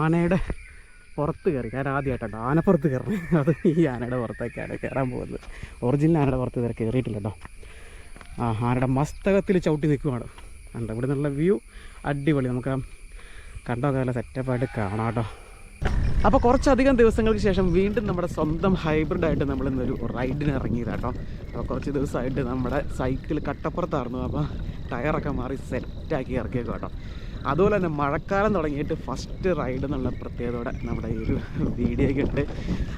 ആനയുടെ പുറത്ത് കയറി. ഞാൻ ആദ്യമായിട്ടോ ആനപ്പുറത്ത് കയറി അത് ഈ ആനയുടെ പുറത്തേക്കാണ് കയറാൻ പോകുന്നത്. ഒറിജിനൽ ആനയുടെ പുറത്ത് ഇതുവരെ കയറിയിട്ടില്ല കേട്ടോ ആ ആനയുടെ മസ്തകത്തിൽ ചവിട്ടി നിൽക്കുവാണ്. കണ്ടോ? ഇവിടെ നിന്നുള്ള വ്യൂ അടിപൊളി. നമുക്ക് കണ്ടോ? നല്ല സെറ്റപ്പായിട്ട് കാണാം കേട്ടോ അപ്പോൾ കുറച്ചധികം ദിവസങ്ങൾക്ക് ശേഷം വീണ്ടും നമ്മുടെ സ്വന്തം ഹൈബ്രിഡായിട്ട് നമ്മൾ ഇന്നൊരു റൈഡിന് ഇറങ്ങിയതാട്ടോ. അപ്പോൾ കുറച്ച് ദിവസമായിട്ട് നമ്മുടെ സൈക്കിൾ കട്ടപ്പുറത്തായിരുന്നു. അപ്പോൾ ടയറൊക്കെ മാറി സെറ്റാക്കി ഇറക്കിയേക്കും കേട്ടോ അതുപോലെ തന്നെ മഴക്കാലം തുടങ്ങിയിട്ട് ഫസ്റ്റ് റൈഡ് എന്നുള്ള പ്രത്യേകതയോടെ നമ്മുടെ ഈ ഒരു വീഡിയോയ്ക്ക് ഉണ്ട്.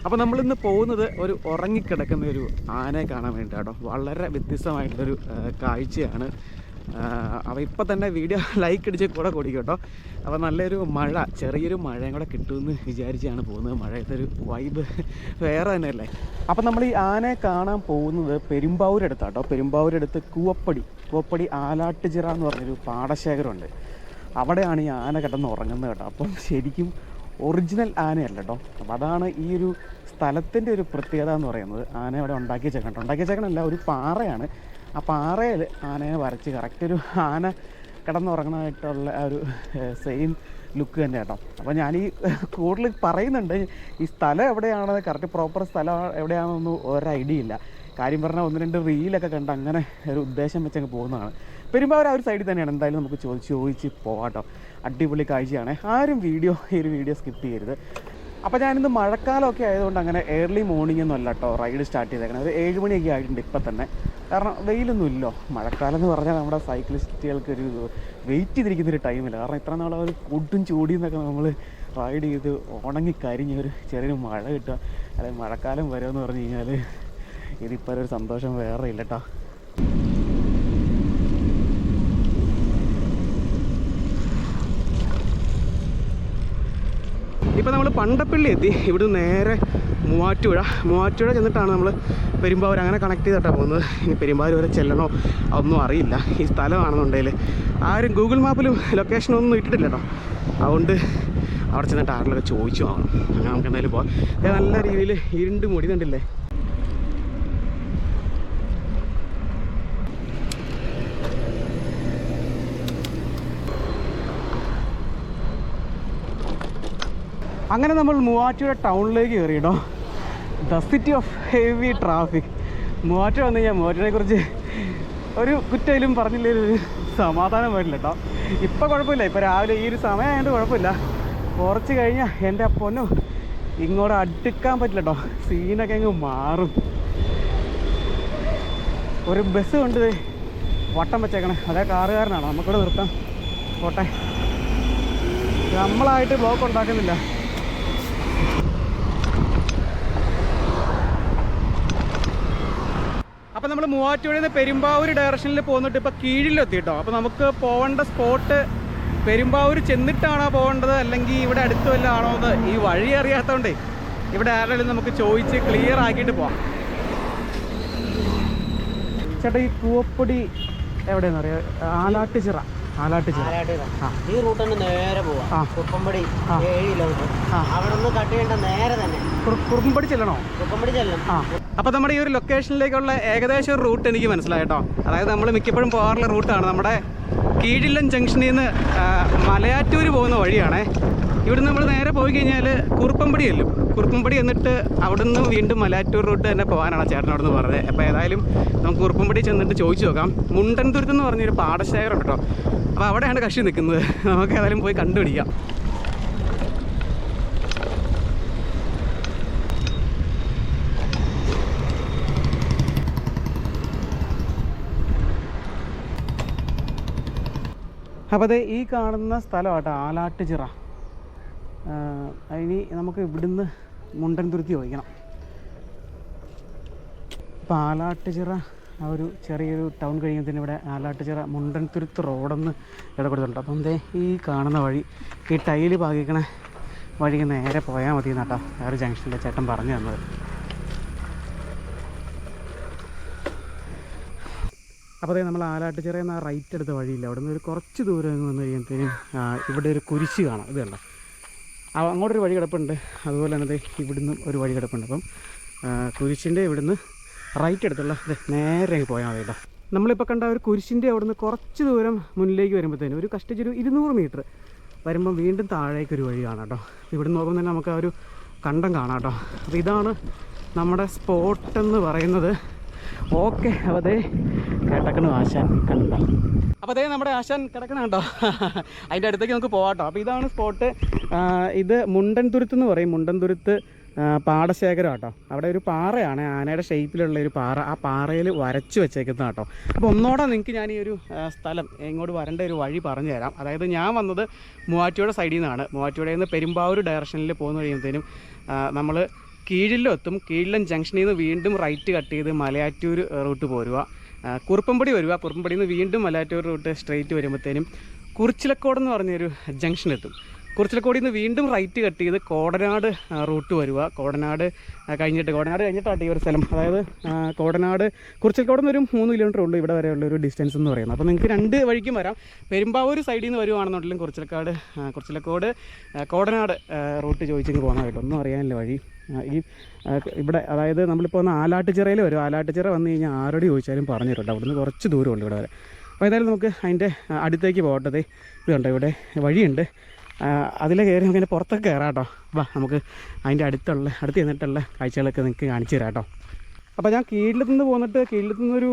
അപ്പോൾ നമ്മളിന്ന് പോകുന്നത് ഒരു ഉറങ്ങിക്കിടക്കുന്ന ഒരു ആനയെ കാണാൻ വേണ്ടി കേട്ടോ വളരെ വ്യത്യസ്തമായിട്ടുള്ളൊരു കാഴ്ചയാണ്. അപ്പോൾ ഇപ്പം തന്നെ വീഡിയോ ലൈക്ക് അടിച്ച് കൂടെ കൊടുക്കും കേട്ടോ അപ്പോൾ നല്ലൊരു മഴ ചെറിയൊരു മഴയും കൂടെ കിട്ടുമെന്ന് വിചാരിച്ചാണ് പോകുന്നത്. മഴയത്തൊരു വൈബ് വേറെ തന്നെയല്ലേ. അപ്പോൾ നമ്മൾ ഈ ആനയെ കാണാൻ പോകുന്നത് പെരുമ്പാവൂരടുത്താട്ടോ. പെരുമ്പാവൂരടുത്ത് കൂവപ്പടി കൂവപ്പടി ആലാട്ടുചിറ എന്ന് പറഞ്ഞൊരു പാടശേഖരമുണ്ട്. അവിടെയാണ് ഈ ആന കിടന്ന് ഉറങ്ങുന്നത് കേട്ടോ. അപ്പം ശരിക്കും ഒറിജിനൽ ആനയല്ല കേട്ടോ. അപ്പോൾ അതാണ് ഈ ഒരു സ്ഥലത്തിന്റെ ഒരു പ്രത്യേകത എന്ന് പറയുന്നത്. ആന അവിടെ ഉണ്ടാക്കി വെച്ചേക്കണം ഉണ്ടാക്കി വെച്ചേക്കണല്ല ഒരു പാറയാണ്. ആ പാറയിൽ ആനയെ വരച്ച് കറക്റ്റ് ഒരു ആന കിടന്നുറങ്ങണമായിട്ടുള്ള ആ ഒരു സെയിം ലുക്ക് തന്നെ കേട്ടോ. അപ്പോൾ ഞാൻ ഈ കൂടുതൽ പറയുന്നുണ്ട് ഈ സ്ഥലം എവിടെയാണെന്ന് കറക്റ്റ് പ്രോപ്പർ സ്ഥലം എവിടെയാണെന്നൊന്നും ഒരു ഐഡിയ ഇല്ല. കാര്യം പറഞ്ഞാൽ ഒന്ന് രണ്ട് റീലൊക്കെ കണ്ട് അങ്ങനെ ഒരു ഉദ്ദേശം വെച്ചങ്ങ് പോകുന്നതാണ്. പെരുമ്പാവൂർ ആ ഒരു സൈഡിൽ തന്നെയാണ്. എന്തായാലും നമുക്ക് ചോദിച്ച് ചോദിച്ച് പോകാട്ടോ അടിപൊളി കാഴ്ചയാണ്. ആരും വീഡിയോ ഈ ഒരു വീഡിയോ സ്കിപ്പ് ചെയ്യരുത്. അപ്പോൾ ഞാനിന്ന് മഴക്കാലമൊക്കെ ആയതുകൊണ്ട് അങ്ങനെ ഏർലി മോർണിംഗ് ഒന്നും അല്ല കേട്ടോ റൈഡ് സ്റ്റാർട്ട് ചെയ്തേക്കണം. ഒരു ഏഴ് മണിയൊക്കെ ആയിട്ടുണ്ട് ഇപ്പം തന്നെ. കാരണം വെയിലൊന്നും ഇല്ലോ. മഴക്കാലം എന്ന് പറഞ്ഞാൽ നമ്മുടെ സൈക്ലിസ്റ്റുകൾക്ക് ഒരു വെയിറ്റ് ചെയ്തിരിക്കുന്ന ഒരു ടൈമില്ല കാരണം ഇത്ര നാളെ ഒരു കൊടും ചൂടി എന്നൊക്കെ നമ്മൾ റൈഡ് ചെയ്ത് ഉണങ്ങി കരിഞ്ഞ് ഒരു ചെറിയൊരു മഴ കിട്ടുക. അല്ലെങ്കിൽ മഴക്കാലം വരുമെന്ന് പറഞ്ഞു കഴിഞ്ഞാൽ ഇതിപ്പോൾ ഒരു സന്തോഷം വേറെ ഇല്ല കേട്ടോ ഇപ്പോൾ നമ്മൾ പണ്ടപ്പള്ളി എത്തി. ഇവിടുന്ന് നേരെ മൂവാറ്റുപുഴ. മൂവാറ്റുപുഴ ചെന്നിട്ടാണ് നമ്മൾ പെരുമ്പാവൂർ. അങ്ങനെ കണക്ട് ചെയ്തിട്ടാണ് പോകുന്നത്. ഇനി പെരുമ്പാവൂർ വരെ ചെല്ലണോ അതൊന്നും അറിയില്ല. ഈ സ്ഥലമാണെന്നുണ്ടെങ്കിൽ ആരും ഗൂഗിൾ മാപ്പിലും ലൊക്കേഷനൊന്നും ഇട്ടിട്ടില്ല കേട്ടോ അതുകൊണ്ട് അവിടെ ചെന്നിട്ട് ആരിലൊക്കെ ചോദിച്ചു വാങ്ങണം. അങ്ങനെ നമുക്ക് എന്തായാലും പോകാം നല്ല രീതിയിൽ ഇരുണ്ട് മുടി കണ്ടില്ലേ? അങ്ങനെ നമ്മൾ മൂവാറ്റുപുഴ ടൗണിലേക്ക് കയറിയിട്ടോ the city of heavy traffic Muvattupuzha വന്നു കഴിഞ്ഞാൽ മൂവാറ്റുപുഴയെ കുറിച്ച് ഒരു കുറ്റയിലും പറഞ്ഞില്ലൊരു സമാധാനം വരില്ല കേട്ടോ ഇപ്പോൾ കുഴപ്പമില്ല. ഇപ്പോൾ രാവിലെ ഈ ഒരു സമയമായതുകൊണ്ട് കുഴപ്പമില്ല. കുറച്ച് കഴിഞ്ഞാൽ എന്റെ അപ്പൊന്നും ഇങ്ങോട്ട് അടുക്കാൻ പറ്റില്ല കേട്ടോ സീനൊക്കെ അങ്ങ് മാറും. ഒരു ബസ് കൊണ്ട് വട്ടം വെച്ചേക്കണേ. അതേ കാറുകാരനാണ്. നമുക്കിവിടെ നിർത്താം. പോട്ടെ. നമ്മളായിട്ട് ബ്ലോക്ക് ഉണ്ടാക്കുന്നില്ല. അപ്പോൾ നമ്മൾ മൂവാറ്റുപുഴയിൽ നിന്ന് പെരുമ്പാവൂർ ഡയറക്ഷനിൽ പോന്നിട്ട് ഇപ്പോൾ കീഴിലെത്തി കേട്ടോ അപ്പോൾ നമുക്ക് പോകേണ്ട സ്പോട്ട് പെരുമ്പാവൂർ ചെന്നിട്ടാണോ പോകേണ്ടത് അല്ലെങ്കിൽ ഇവിടെ അടുത്ത് വല്ലതും ആണോ എന്ന് ഈ വഴി അറിയാത്തതുകൊണ്ടേ ഇവിടെ ആരെങ്കിലും നമുക്ക് ചോദിച്ച് ക്ലിയർ ആക്കിയിട്ട് പോവാം. ചേട്ടാ ഈ കൂവപ്പൊടി എവിടെയെന്ന് ആലാട്ടുചിറ ആലാട്ടുചിറ. ഈ റൂട്ട് തന്നെ നേരെ പോവാം. കുറുപ്പംപടി. ഏഴ് കിലോമീറ്റർ അവിടെ നിന്ന് കട്ട് ചെയ്യേണ്ട നേരെ തന്നെ. കുറുപ്പംപടി ചെല്ലണോ? കുറുപ്പംപടി ചെല്ലണം. ആ. അപ്പോൾ നമ്മുടെ ഈ ഒരു ലൊക്കേഷനിലേക്കുള്ള ഏകദേശം ഒരു റൂട്ട് എനിക്ക് മനസ്സിലായിട്ടോ അതായത് നമ്മൾ മിക്കപ്പോഴും പോകാറുള്ള റൂട്ടാണ് നമ്മുടെ കീഴില്ലം ജംഗ്ഷനിൽ നിന്ന് മലയാറ്റൂർ പോകുന്ന വഴിയാണേ. ഇവിടുന്ന് നമ്മൾ നേരെ പോയി കഴിഞ്ഞാൽ കുറുപ്പമ്പടി ചെല്ലും കുറുപ്പമ്പടി എന്നിട്ട് അവിടുന്ന് വീണ്ടും മലാറ്റൂർ റൂട്ട് തന്നെ പോകാനാണ് ചേട്ടൻ നിന്ന് പറഞ്ഞത്. അപ്പോൾ ഏതായാലും നമുക്ക് കുറുപ്പമ്പടി ചെന്നിട്ട് ചോദിച്ചു നോക്കാം. മുണ്ടൻതുരുത്ത് എന്ന് പറഞ്ഞൊരു പാടശേഖരം കേട്ടോ അപ്പോൾ അവിടെയാണ് കക്ഷി നിൽക്കുന്നത്. നമുക്ക് ഏതായാലും പോയി കണ്ടുപിടിക്കാം. അപ്പോൾ അതെ ഈ കാണുന്ന സ്ഥലമാട്ടോ ആലാട്ടുചിറ. ഇനി നമുക്ക് ഇവിടുന്ന് മുണ്ടൻതുരുത്തി ചോദിക്കണം. ഇപ്പം ആലാട്ടുചിറ ആ ഒരു ചെറിയൊരു ടൗൺ കഴിയുന്നതിന് ഇവിടെ ആലാട്ടുചിറ മുണ്ടൻതുരുത്ത് റോഡെന്ന് ഇടപെടുന്നുണ്ട്. അപ്പം ദേ ഈ കാണുന്ന വഴി ഈ ടൈൽ പാകിക്കണ വഴിക്ക് നേരെ പോയാൽ മതി എന്നാട്ടോ ആ ഒരു ജംഗ്ഷനിലെ ചേട്ടൻ പറഞ്ഞു തന്നത്. അപ്പോൾ അതേ നമ്മൾ ആലാട്ടുചിറയിൽ നിന്ന് ആ റൈറ്റ് എടുത്ത വഴിയില്ല. അവിടെ നിന്ന് ഒരു കുറച്ച് ദൂരം വന്നു കഴിയുമ്പോഴത്തേനും ഇവിടെ ഒരു കുരിശ് കാണാം. ഇത് കണ്ടോ? അങ്ങോട്ടൊരു വഴി കിടപ്പുണ്ട് അതുപോലെ തന്നെ ഇവിടുന്ന് ഒരു വഴി കിടപ്പുണ്ട് അപ്പം കുരിശിന്റെ ഇവിടുന്ന് റൈറ്റ് എടുത്തുള്ള നേരെ അങ്ങ് പോയാൽ മതി കേട്ടോ നമ്മളിപ്പോൾ കണ്ട ഒരു കുരിശിന്റെ അവിടുന്ന് കുറച്ച് ദൂരം മുന്നിലേക്ക് വരുമ്പോഴത്തേനും ഒരു കഷ്ടിച്ചൊരു ഇരുന്നൂറ് മീറ്റർ വരുമ്പം വീണ്ടും താഴേക്കൊരു വഴി കാണാം കേട്ടോ ഇവിടെ നോക്കുമ്പോൾ തന്നെ നമുക്ക് ആ ഒരു കണ്ടം കാണാം കേട്ടോ അപ്പോൾ ഇതാണ് നമ്മുടെ സ്പോട്ടെന്ന് പറയുന്നത്. ഓക്കെ അപ്പോൾ അതേ കേട്ടക്കണു ആശാൻ കണ്ട? അപ്പോൾ അതേ നമ്മുടെ ആശാൻ കിടക്കണ കണ്ടോ? അതിന്റെ അടുത്തേക്ക് നമുക്ക് പോകാം കേട്ടോ. അപ്പോൾ ഇതാണ് സ്പോട്ട് ഇത് മുണ്ടൻതുരുത്ത് എന്ന് പറയും. മുണ്ടൻതുരുത്ത് പാടശേഖരം കേട്ടോ അവിടെ ഒരു പാറയാണ്. ആനയുടെ ഷേപ്പിലുള്ള ഒരു പാറ. ആ പാറയിൽ വരച്ച് വെച്ചേക്കുന്ന കേട്ടോ. അപ്പോൾ ഒന്നോടെ നിങ്ങൾക്ക് ഞാൻ ഈ ഒരു സ്ഥലം ഇങ്ങോട്ട് വരേണ്ട ഒരു വഴി പറഞ്ഞു തരാം. അതായത് ഞാൻ വന്നത് മൂവാറ്റുപുഴ സൈഡിൽ നിന്നാണ്. മൂവാറ്റുപുഴയിൽ നിന്ന് പെരുമ്പാവൂർ ഡയറക്ഷനിൽ പോകുന്ന കഴിയുമ്പോഴത്തേനും നമ്മൾ കീഴിലും എത്തും കീഴിലും ജംഗ്ഷനിൽ നിന്ന് വീണ്ടും റൈറ്റ് കട്ട് ചെയ്ത് മലയാറ്റൂർ റൂട്ട് പോരുക. കുറുപ്പമ്പടി വരിക കുറുപ്പമ്പടിയിൽ നിന്ന് വീണ്ടും മലാറ്റൂർ റൂട്ട് സ്ട്രെയിറ്റ് വരുമ്പോഴത്തേനും കുറിച്ചിലക്കോട് എന്ന് പറഞ്ഞൊരു ജംഗ്ഷൻ എത്തും. കുറിച്ചിലക്കോടിൽ നിന്ന് വീണ്ടും റൈറ്റ് കട്ട് ചെയ്ത് കോടനാട് റൂട്ട് വരിക കോടനാട് കഴിഞ്ഞിട്ട് കോടനാട് കഴിഞ്ഞിട്ടാണ് ഈ ഒരു സ്ഥലം. അതായത് കോടനാട് കുറിച്ചിലക്കോട് നിന്ന് ഒരു മൂന്ന് കിലോമീറ്റർ ഉള്ളൂ ഇവിടെ വരെയുള്ള ഒരു ഡിസ്റ്റൻസ് എന്ന് പറയുന്നത്. അപ്പോൾ നിങ്ങൾക്ക് രണ്ട് വഴിക്കും വരാം. പെരുമ്പാവൂർ സൈഡിൽ നിന്ന് വരുവാണെന്നുണ്ടെങ്കിലും കുറിച്ചിലക്കാട് കുറിച്ചിലക്കോട് കോടനാട് റൂട്ട് ചോദിച്ചെങ്കിൽ ഒന്നും അറിയാനില്ല വഴി. ഈ ഇവിടെ അതായത് നമ്മളിപ്പോൾ വന്ന് ആലാട്ടുചിറയിൽ വരും. ആലാട്ടുചിറ വന്നു കഴിഞ്ഞാൽ ആരോട് ചോദിച്ചാലും പറഞ്ഞു തരും കേട്ടോ അവിടുന്ന് കുറച്ച് ദൂരമുണ്ട് ഇവിടെ വരെ. അപ്പോൾ ഏതായാലും നമുക്ക് അതിന്റെ അടുത്തേക്ക് പോകട്ടത് ഇതുണ്ട് ഇവിടെ വഴിയുണ്ട്. അതിൽ കയറി നമുക്ക് പുറത്തൊക്കെ കയറാം കേട്ടോ വാ നമുക്ക് അതിന്റെ അടുത്തുള്ള അടുത്ത് ചെന്നിട്ടുള്ള കാഴ്ചകളൊക്കെ നിങ്ങൾക്ക് കാണിച്ചു തരാം കേട്ടോ. അപ്പോൾ ഞാൻ കീഴിൽ നിന്ന് പോന്നിട്ട് കീഴിൽ നിന്നൊരു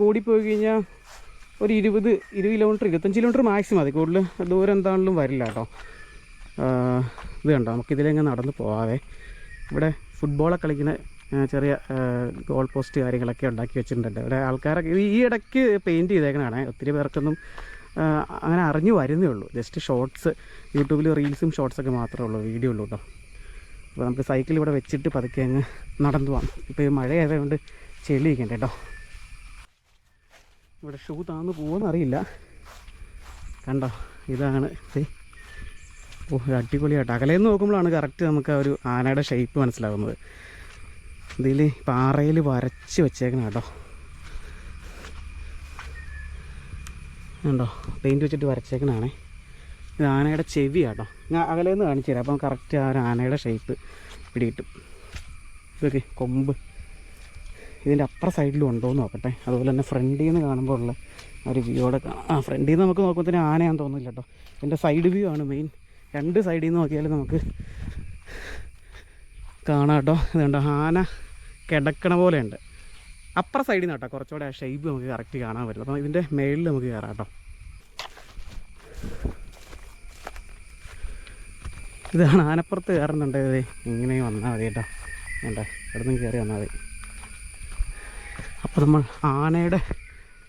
കൂടി പോയി കഴിഞ്ഞാൽ ഒരു ഇരുപത് ഇരുപത് കിലോമീറ്റർ ഇരുപത്തഞ്ച് കിലോമീറ്റർ മാക്സിമം മതി. കൂടുതൽ ദൂരം എന്താണെങ്കിലും വരില്ല കേട്ടോ. ഇത് കണ്ടോ? നമുക്കിതിലെങ്ങനെ നടന്ന് പോവാതെ ഇവിടെ ഫുട്ബോളൊക്കെ കളിക്കുന്ന ചെറിയ ഗോൾ പോസ്റ്റ് കാര്യങ്ങളൊക്കെ ഉണ്ടാക്കി വെച്ചിട്ടുണ്ട്. ഇവിടെ ആൾക്കാരൊക്കെ ഈ ഇടയ്ക്ക് പെയിന്റ് ചെയ്തേക്കണതാണ്. ഒത്തിരി പേർക്കൊന്നും അങ്ങനെ അറിഞ്ഞു വരുന്നേ ഉള്ളൂ. ജസ്റ്റ് ഷോർട്സ് യൂട്യൂബിൽ റീൽസും ഷോർട്സൊക്കെ മാത്രമേ ഉള്ളൂ വീഡിയോ ഉള്ളൂ കേട്ടോ അപ്പോൾ നമുക്ക് സൈക്കിൾ ഇവിടെ വെച്ചിട്ട് പതുക്കെ അങ്ങ് നടന്നു പോകാം ഇപ്പോൾ ഈ മഴ ആയതുകൊണ്ട് ചെളിയിക്കണ്ട കേട്ടോ ഇവിടെ ഷൂ താന്ന് പോകുമെന്നറിയില്ല കണ്ടോ? ഇതാണ്. ഓ ഇത് അടിപൊളിയായിട്ട് അകലേന്ന് നോക്കുമ്പോഴാണ് കറക്റ്റ് നമുക്ക് ആ ഒരു ആനയുടെ ഷേപ്പ് മനസ്സിലാകുന്നത് ഇതിൽ പാറയിൽ വരച്ച് വെച്ചേക്കണം കേട്ടോ. ഉണ്ടോ പെയിന്റ് വെച്ചിട്ട് വരച്ചേക്കണാണേ. ഇത് ആനയുടെ ചെവി കേട്ടോ ഞാൻ അകലേന്ന് കാണിച്ചു തരാം. അപ്പം കറക്റ്റ് ആ ഒരു ആനയുടെ ഷേപ്പ് പിടികിട്ടും. ഇതൊക്കെ കൊമ്പ്. ഇതിന്റെ അപ്പുറ സൈഡിലും ഉണ്ടോ എന്ന് നോക്കട്ടെ. അതുപോലെ തന്നെ ഫ്രണ്ടിൽ നിന്ന് കാണുമ്പോൾ ഉള്ള ഒരു വ്യൂടെ ആ ഫ്രണ്ടിൽ നിന്ന് നമുക്ക് നോക്കുമ്പോൾ തന്നെ ആനയാന്ന് തോന്നുന്നില്ല കേട്ടോ. ഇതിന്റെ സൈഡ് വ്യൂ ആണ് മെയിൻ രണ്ട് സൈഡിൽ നിന്ന് നോക്കിയാലും നമുക്ക് കാണാം കേട്ടോ. ഇതുണ്ട്? ആന കിടക്കണ പോലെയുണ്ട്. അപ്പുറ സൈഡിൽ നിന്ന് കേട്ടോ. കുറച്ചുകൂടെ ആ ഷേപ്പ് നമുക്ക് കറക്റ്റ് കാണാൻ പറ്റില്ല അപ്പം ഇതിന്റെ മേളിൽ നമുക്ക് കയറാം കേട്ടോ. ഇതാണ് ആനപ്പുറത്ത് കയറുന്നുണ്ട്. ഇത് ഇങ്ങനെ വന്നാൽ മതി കേട്ടോ. വേണ്ട ഇവിടെ നിന്ന് കയറി വന്നാൽ മതി. അപ്പോൾ നമ്മൾ ആനയുടെ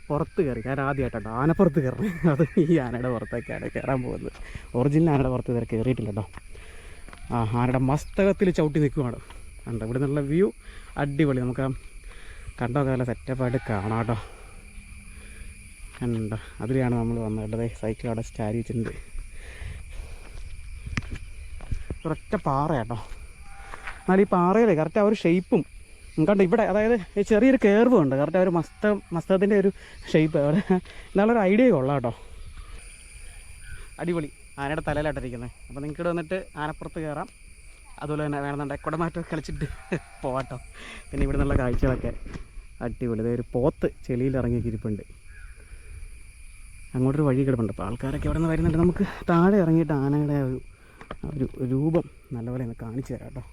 പുറത്ത് കയറി. ഞാൻ ആദ്യമായിട്ടോ ആനപ്പുറത്ത് കയറണം അത് ഈ ആനയുടെ പുറത്തേക്കാണ് കയറാൻ പോകുന്നത്. ഒറിജിനൽ ആനയുടെ പുറത്ത് ഇതുവരെ കയറിയിട്ടില്ല കേട്ടോ ആ ആനയുടെ മസ്തകത്തിൽ ചവിട്ടി നിൽക്കുവാണ്. കണ്ടോ ഇവിടെ നിന്നുള്ള വ്യൂ അടിപൊളി. നമുക്ക് കണ്ടോ കണ്ടൊക്കെ നല്ല സെറ്റപ്പായിട്ട് കാണാം കേട്ടോ കണ്ടോ അതിലാണ് നമ്മൾ വന്നത്. കേട്ടോ സൈക്കിൾ അവിടെ സ്റ്റാരി വെച്ചിട്ടുണ്ട്. ഒരൊറ്റ പാറ കേട്ടോ എന്നാൽ ഈ പാറയിലെ കറക്റ്റ് ആ ഒരു ഷേപ്പും കണ്ടോ ഇവിടെ അതായത് ചെറിയൊരു കേർവ് ഉണ്ട്. കറക്റ്റ് ഒരു മസ്ത മസ്തകത്തിന്റെ ഒരു ഷേപ്പ് അവിടെ എന്നാലൊരു ഐഡിയ കൊള്ളാം കേട്ടോ. അടിപൊളി. ആനയുടെ തലയിലായിട്ടിരിക്കുന്നത് അപ്പോൾ നിങ്ങൾക്ക് ഇവിടെ വന്നിട്ട് ആനപ്പുറത്ത് കയറാം അതുപോലെ തന്നെ വേണമെന്നുണ്ടെങ്കിൽ കുടമാറ്റം കളിച്ചിട്ട് പോവാട്ടോ പിന്നെ ഇവിടെ നിന്നുള്ള കാഴ്ചകളൊക്കെ അടിപൊളി. അതായത് ഒരു പോത്ത് ചെളിയിൽ ഇറങ്ങി ഇരിപ്പുണ്ട്. അങ്ങോട്ടൊരു വഴി കിടപ്പുണ്ട്. അപ്പോൾ ആൾക്കാരൊക്കെ ഇവിടെ നിന്ന് വരുന്നുണ്ട് നമുക്ക് താഴെ ഇറങ്ങിയിട്ട് ആനയുടെ ഒരു ഒരു രൂപം നല്ലപോലെ ഒന്ന് കാണിച്ചു തരാം കേട്ടോ.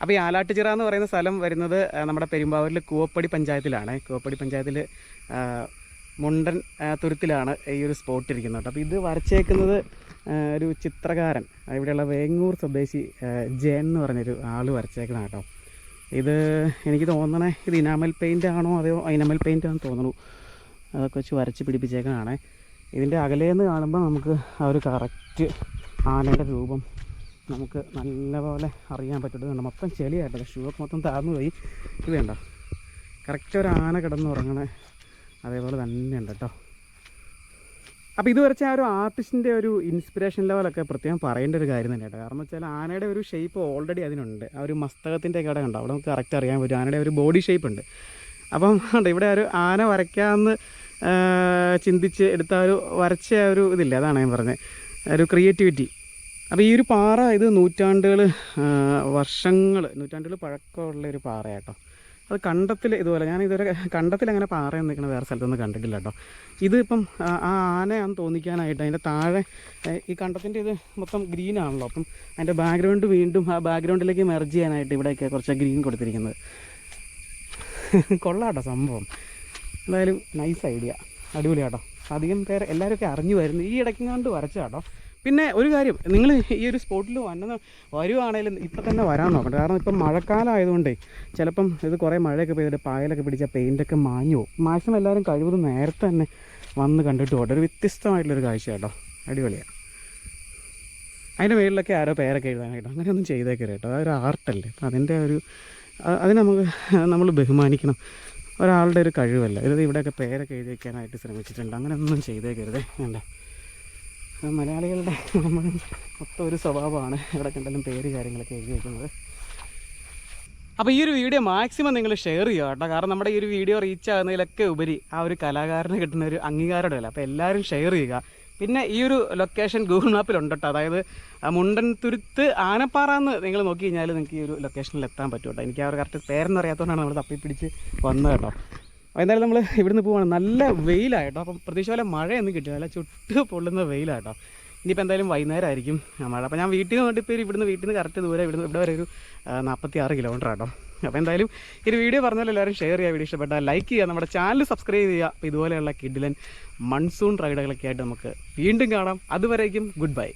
അപ്പോൾ ഈ ആലാട്ടുചിറ എന്ന് പറയുന്ന സ്ഥലം വരുന്നത് നമ്മുടെ പെരുമ്പാവൂരിൽ കൂവപ്പടി പഞ്ചായത്തിലാണ്. കൂവപ്പടി പഞ്ചായത്തിൽ മുണ്ടൻ തുരുത്തിലാണ് ഈ ഒരു സ്പോട്ട് ഇരിക്കുന്നത് അപ്പോൾ ഇത് വരച്ചേക്കുന്നത് ഒരു ചിത്രകാരൻ ഇവിടെയുള്ള വേങ്ങൂർ സ്വദേശി ജയൻ എന്ന് പറഞ്ഞൊരു ആൾ വരച്ചേക്കുന്ന കേട്ടോ. ഇത് എനിക്ക് തോന്നണേ ഇത് ഇനാമൽ പെയിന്റ് ആണോ അതോ ഇനാമൽ പെയിന്റ് ആണെന്ന് തോന്നുന്നു അതൊക്കെ വെച്ച് വരച്ച് പിടിപ്പിച്ചേക്കണാണ്. ഇതിന്റെ അകലേന്ന് കാണുമ്പോൾ നമുക്ക് ആ ഒരു കറക്റ്റ് ആനയുടെ രൂപം നമുക്ക് നല്ലപോലെ അറിയാൻ പറ്റുന്നുണ്ട്. മൊത്തം ചെളിയായിട്ടോ ഷൂ ഒക്കെ മൊത്തം താഴ്ന്നു പോയി. ഇത് വേണ്ട കറക്റ്റ് ഒരു ആന കിടന്നുറങ്ങണ അതേപോലെ തന്നെ ഉണ്ട് കേട്ടോ. അപ്പോൾ ഇത് വരച്ച ആ ഒരു ആർട്ടിസ്റ്റിന്റെ ഒരു ഇൻസ്പിറേഷൻ ലെവലൊക്കെ പ്രത്യേകം പറയേണ്ട ഒരു കാര്യം തന്നെ കേട്ടോ. കാരണം വെച്ചാൽ ആനയുടെ ഒരു ഷേപ്പ് ഓൾറെഡി അതിനുണ്ട്. ആ ഒരു മസ്തകത്തിന്റെ അവിടെ കണ്ടോ? അവിടെ നമുക്ക് കറക്റ്റ് അറിയാൻ പറ്റും. ആനയുടെ ഒരു ബോഡി ഷേപ്പ് ഉണ്ട്. അപ്പം ഇവിടെ ഒരു ആന വരയ്ക്കാമെന്ന് ചിന്തിച്ച് എടുത്ത ഒരു വരച്ച ഒരു ഇതില്ല? അതാണ് ഞാൻ പറഞ്ഞത്. ഒരു ക്രിയേറ്റിവിറ്റി അപ്പോൾ ഈ ഒരു പാറ ഇത് നൂറ്റാണ്ടുകൾ വർഷങ്ങൾ നൂറ്റാണ്ടുകൾ പഴക്കമുള്ള ഒരു പാറ കേട്ടോ അത് കണ്ടത്തിൽ ഇതുപോലെ ഞാൻ ഇതുവരെ കണ്ടത്തിൽ അങ്ങനെ പാറ നിൽക്കുന്ന വേറെ സ്ഥലത്തൊന്നും കണ്ടിട്ടില്ല കേട്ടോ ഇത് ഇപ്പം ആ ആനയാന്ന് തോന്നിക്കാനായിട്ട് അതിന്റെ താഴെ ഈ കണ്ടത്തിന്റെ ഇത് മൊത്തം ഗ്രീൻ ആണല്ലോ. അപ്പം അതിന്റെ ബാക്ക്ഗ്രൗണ്ട് വീണ്ടും ആ ബാക്ക്ഗ്രൗണ്ടിലേക്ക് മെർജ് ചെയ്യാനായിട്ട് ഇവിടെയൊക്കെ കുറച്ച് ഗ്രീൻ കൊടുത്തിരിക്കുന്നത്. കൊള്ളാട്ടോ സംഭവം. എന്തായാലും നൈസ് ഐഡിയ അടിപൊളിയാട്ടോ. അധികം പേര് എല്ലാവരും ഒക്കെ അറിഞ്ഞു വരുന്നു. ഈ ഇടയ്ക്കങ്ങാണ്ട് വരച്ചാട്ടോ. പിന്നെ ഒരു കാര്യം നിങ്ങൾ ഈ ഒരു സ്പോട്ടിൽ വന്നത് വരുവാണെങ്കിലും ഇപ്പം തന്നെ വരാൻ നോക്കണ്ട. കാരണം ഇപ്പം മഴക്കാലം ആയതുകൊണ്ടേ ചിലപ്പം ഇത് കുറേ മഴയൊക്കെ പെയ്തിട്ട് പായലൊക്കെ പിടിച്ച പെയിന്റൊക്കെ മാഞ്ഞു പോകും. മാക്സിമം എല്ലാവരും കഴിവതും നേരത്തെ തന്നെ വന്ന് കണ്ടിട്ട് പോകട്ടെ ഒരു വ്യത്യസ്തമായിട്ടുള്ളൊരു കാഴ്ച കേട്ടോ. അടിപൊളിയാണ് അതിന്റെ മേളിലൊക്കെ ആരോ പേരൊക്കെ എഴുതാനായിട്ടോ അങ്ങനെയൊന്നും ചെയ്തേക്കരുത് കേട്ടോ. അതൊരു ആർട്ടല്ലേ? അപ്പം അതിന്റെ ഒരു അതിനെ നമുക്ക് നമ്മൾ ബഹുമാനിക്കണം. ഒരാളുടെ ഒരു കഴിവല്ല. ഇത് ഇവിടെയൊക്കെ പേരൊക്കെ എഴുതി വയ്ക്കാനായിട്ട് ശ്രമിച്ചിട്ടുണ്ട്. അങ്ങനെയൊന്നും ചെയ്തേക്കരുതേ. വേണ്ട മലയാളികളുടെ നമ്മൾ മൊത്തം ഒരു സ്വഭാവമാണ്. ഇവിടെ കണ്ടാലും പേര് കാര്യങ്ങളൊക്കെ എഴുതി വയ്ക്കുന്നത് അപ്പോൾ ഈ ഒരു വീഡിയോ മാക്സിമം നിങ്ങൾ ഷെയർ ചെയ്യുക കേട്ടോ. കാരണം നമ്മുടെ ഈ ഒരു വീഡിയോ റീച്ച് ആകുന്നതിലൊക്കെ ഉപരി ആ ഒരു കലാകാരന് കിട്ടുന്ന ഒരു അംഗീകാരമല്ല അപ്പോൾ എല്ലാവരും ഷെയർ ചെയ്യുക. പിന്നെ ഈ ഒരു ലൊക്കേഷൻ ഗൂഗിൾ മാപ്പിലുണ്ട് കേട്ടോ. അതായത് മുണ്ടൻതുരുത്ത് മുണ്ടൻ തുരുത്ത് ആനപ്പാറ എന്ന് നിങ്ങൾ നോക്കി കഴിഞ്ഞാൽ നിങ്ങൾക്ക് ഈ ഒരു ലൊക്കേഷനിൽ എത്താൻ പറ്റും കേട്ടോ. എനിക്ക് ആ ഒരു കറക്റ്റ് പേരെന്ന് അറിയാത്തതുകൊണ്ടാണ് നമ്മൾ തപ്പിപ്പിടിച്ച് വന്നത് കേട്ടോ. എന്തായാലും നമ്മൾ ഇവിടുന്ന് പോവാണ്. നല്ല വെയിലായിട്ടോ. അപ്പം പ്രതീക്ഷ പോലെ മഴയൊന്നും കിട്ടില്ല നല്ല ചുട്ട് പൊള്ളുന്ന വെയിലാട്ടോ. ഇനിയിപ്പോൾ എന്തായാലും വൈകുന്നേരം ആയിരിക്കും ആ മഴ. അപ്പോൾ ഞാൻ വീട്ടിൽ നിന്ന് കൊണ്ടിപ്പോൾ ഇവിടുന്ന് വീട്ടിൽ നിന്ന് കറക്റ്റ് ദൂരെ ഇവിടുന്ന് ഇവിടെ വരെ ഒരു നാൽപ്പത്തി ആറ് കിലോമീറ്റർ ആട്ടോ അപ്പോൾ എന്തായാലും ഈ വീഡിയോ പറഞ്ഞാൽ എല്ലാവരും ഷെയർ ചെയ്യുക വീഡിയോ ഇഷ്ടപ്പെട്ടാൽ ലൈക്ക് ചെയ്യുക നമ്മുടെ ചാനൽ സബ്സ്ക്രൈബ് ചെയ്യുക. അപ്പോൾ ഇതുപോലെയുള്ള കിഡിലൻ മൺസൂൺ റൈഡുകളൊക്കെ ആയിട്ട് നമുക്ക് വീണ്ടും കാണാം. അതുവരേക്കും ഗുഡ് ബൈ.